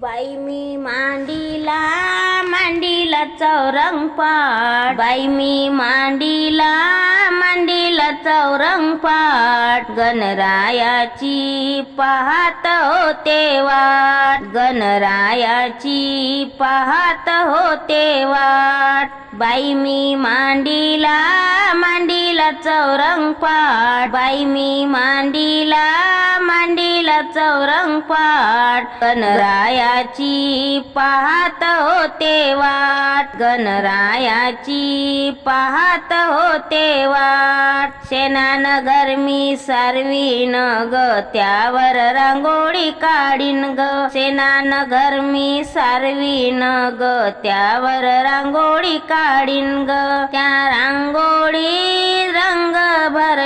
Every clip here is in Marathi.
बाई मी मांडीला मांडीला चौरंग पाट बाई मी मांडीला मांडीला चौरंगपाट गणरायाची पाहत होते वाट. गणरायाची पाहत होते वाट. बाई मी मांडीला मांडी चौरंग चौरंगपाट बाई मी मांडीला मांडीला चौरंग चौरंगपाट गणरायाची पाहत होते वाट. गणरायाची पाहत होते वाट. शेनानगर मी सारवीन ग त्यावर रांगोळी काढीन ग. शेनानगर मी सारवीन ग त्यावर रांगोळी काढीन ग. त्या रांगोळी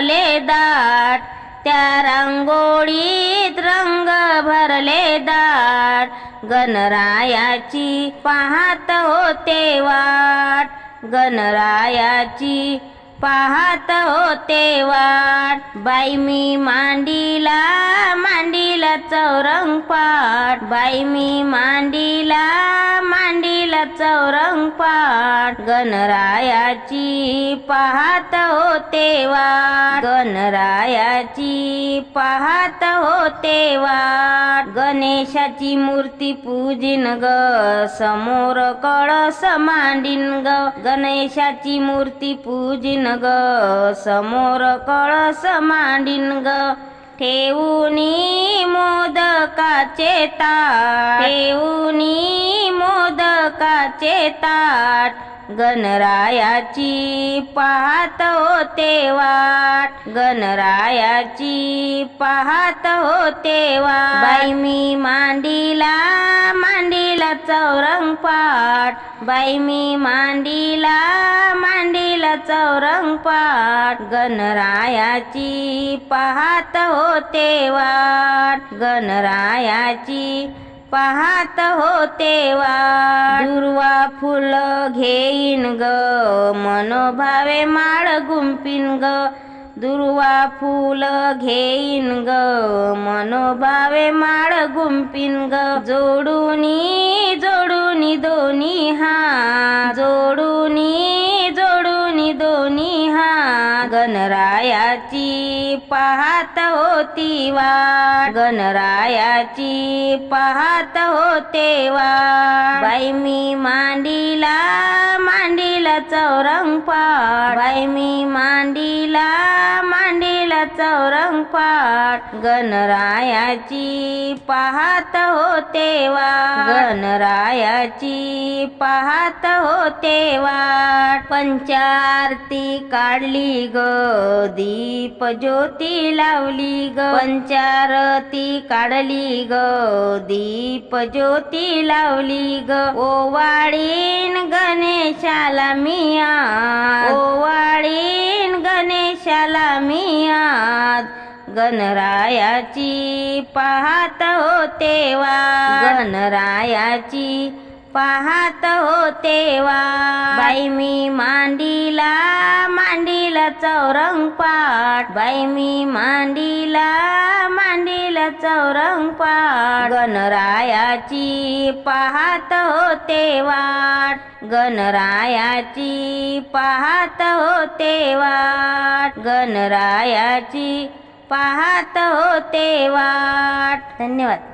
भरले दाट त्या रांगोळीत रंग भरले दाट. गणरायाची पाहत होते वाट गणरायाची पाहत होते वाट. बाई मी मांडीला मांडीला चौरंग पाठ बाई मी मांडीला मांडीला चौरंग पाठ गणरायाची पाहत होते वाट. गणरायाची पाहत होते वाट. गणेशाची मूर्ती पूजिन ग समोर कळस मांडीन ग. गणेशाची मूर्ती पूजिन ग समोर कळस मांडीन ग ठेवूनी मोदकाचे ताट ठेवूनी मोदकाचे ताट गणरायाची पाहत होते वाट गणरायाची पाहत होते वाट बाई मी मांडीला चौरंग चौरंगपाट बाई मी मांडीला मांडीला चौरंगपाट गणरायाची पाहत होते वाट. गणरायाची पाहत होते दुर्वा फुल घेईन ग मनोभावे माळ गुंपीन ग. दुर्वा फुल घेईन ग. मनोभावे माळ गुंपीन ग. जोडूनी जोडूनी दोन्ही हा जोडूनी जोडूनी दोन्ही हा गणरायाची पाहत होती वाट. गणरायाची पाहत होते वाट. बाई मी मांडीला मांडीला चौरंगपाट बाई मी मांडीला चौरंगपाट गणरायाची पाहत होते वाट. गणरायाची पाहत होते वाट. पंचारती काढली ग दीप ज्योती लावली ग. पंचारती काढली ग दीप ज्योती लावली ग. ओवाळीन गणेशाला मिया ओवा मला मी आज. गणरायाची पाहत होते वा. गणरायाची पाहत होते वा. बाई मी मांडीला मांडीला चौरंगपाट बाई मी मांडीला मांडीला चौरंग पाट गणरायाची पाहत होते वाट. गणरायाची पाहत होते वाट. गणरायाची पाहत होते वाट. धन्यवाद.